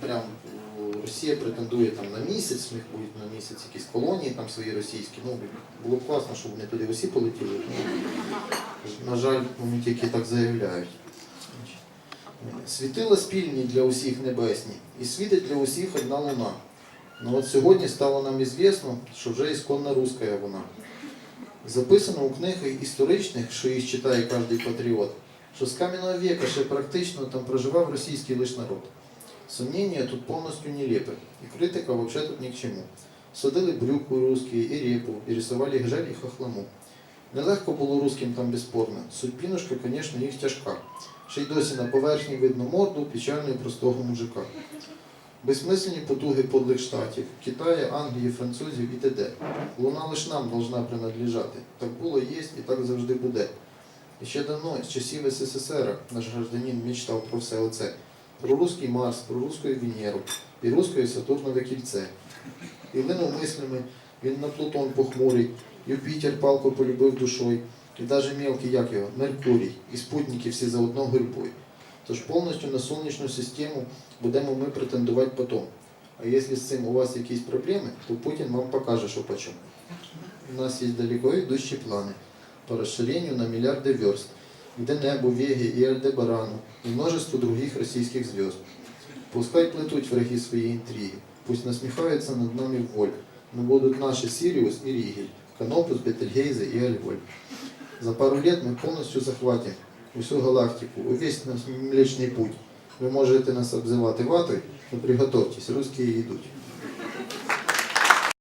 Прям Росія претендує там на місяць, в них будуть на місяць якісь колонії там свої російські. Ну, було б класно, щоб вони туди усі полетіли. На жаль, вони тільки так заявляють. Світила спільні для усіх небесні, і світить для усіх одна луна. Ну от сьогодні стало нам ізвісно, що вже ісконно русская вона. Записано у книгах історичних, що їх читає кожен патріот, що з кам'яного віка ще практично там проживав російський лиш народ. Сомнення тут повністю нелепе, і критика взагалі тут ні к чому. Садили брюку русські, і репу, і рисували гжель і хохламу. Нелегко було русським там безспорно. Судьбінушка, звісно, їх тяжка. Ще й досі на поверхні видно морду печального і простого мужика. Безсмислені потуги подлих штатів, Китаю, Англії, французів і т.д. Луна лиш нам должна принадлежати. Так було, є і так завжди буде. І ще давно, з часів СССР, наш гражданин мечтав про все оце. Про русський Марс, про русську Венеру і русське Сатурнове кільце. І линув мислями, він на Плутон похмурий, Юпітер палку полюбив душою, і навіть мелкий, як його, Меркурій, і спутники всі за одно гурьбою. Тож повністю на сонячну систему будемо ми претендувати потім. А якщо з цим у вас якісь проблеми, то Путін вам покаже, що почем. У нас є далеко йдущі плани по розширению на миллиарды верст, где небо, Веги и Альдебарану, и множество других российских звезд. Пускай плетуть враги свои интриги, пусть насмехаются над нами воль, но будут наши Сириус и Ригель, Канопус, Бетельгейзе и Альволь. За пару лет мы полностью захватим всю галактику, увесь наш Млечний Путь. Ви можете нас обзивати ватою, но приготовьтесь, русские йдуть.